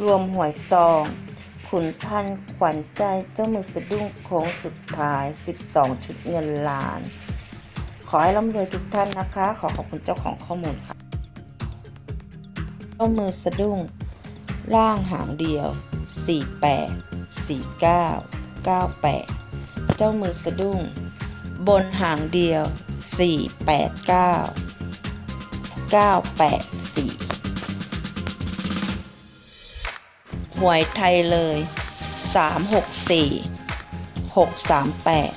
รวมหวยซองขุนพันขวัญใจเจ้ามือสะดุ้งโค้งสุดท้าย 12 ชุดเงินล้าน ขอให้ร่ำรวยทุกท่านนะคะ ขอขอบคุณเจ้าของข้อมูลค่ะ เจ้ามือสะดุ้ง ล่างหางเดียว 48 49 98 เจ้ามือสะดุ้ง บนหางเดียว 489 984 วยไทยเลย 364 638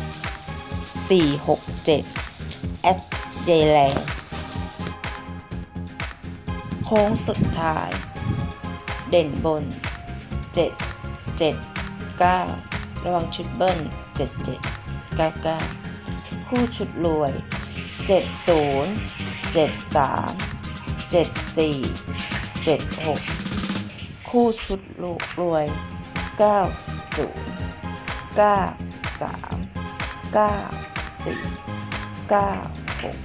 467 แอดเยแลโค้งสุดท้าย เด่นบน 7 7 9 ระวังชุดเบิ้ล 77 99 คู่ชุดรวย 70 73 74 76 คู่ชุดลูกรวย 90 93 94 96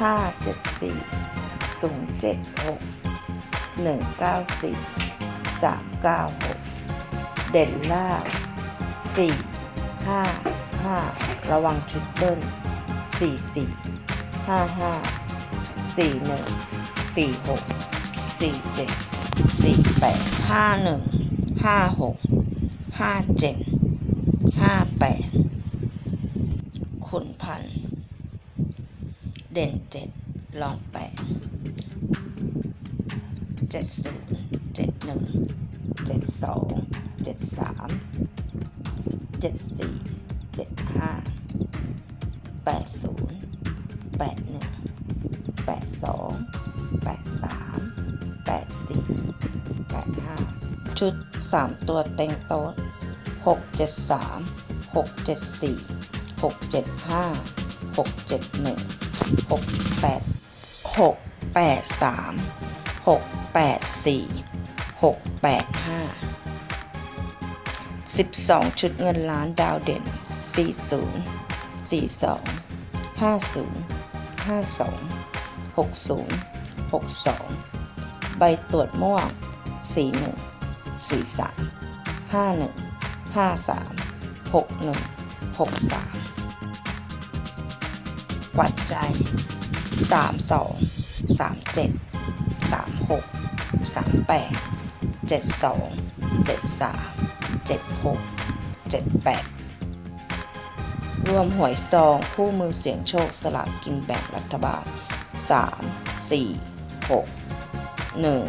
574 076 194 396 เด่นล่าง4 5 5 ระวังชุดเบิ้ล4 4 5 5 4 1 4 6 4 7 44 55 41 46 47 48 51 56 57 58ขุนพัน เด่นเจ็ดลองแปดเจ็ดศูนย์เจ็ดหนึ่งเจ็ดสองเจ็ดสามเจ็ดสี่เจ็ดห้าแปดศูนย์แปดหนึ่งแปดสองแปดสาม 8 4 8 5 ชุด 3 ตัวเต็งโต๊ะ6 7 3 6 7 4 6 7 5 6 7 1 6 8 6 8 3 6 8 4 6 8 5 12 ชุดเงินล้านดาวเด่น 40 42 50 52 60 62 ใบตรวจม่วงสี่หนึ่งสี่สามห้าหนึ่งห้าสามหกหนึ่งหกสามกวัดใจสามสองสามเจ็ดสามหกสามแปดเจ็ดสองเจ็ดสามเจ็ดหกเจ็ดแปดรวมหวยซองคู่มือเสียงโชคสลากกินแบ่งรัฐบาลสาม สี่หกหนึ่ง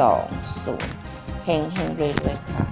สองศูนย์เฮงเฮงรวยค่ะ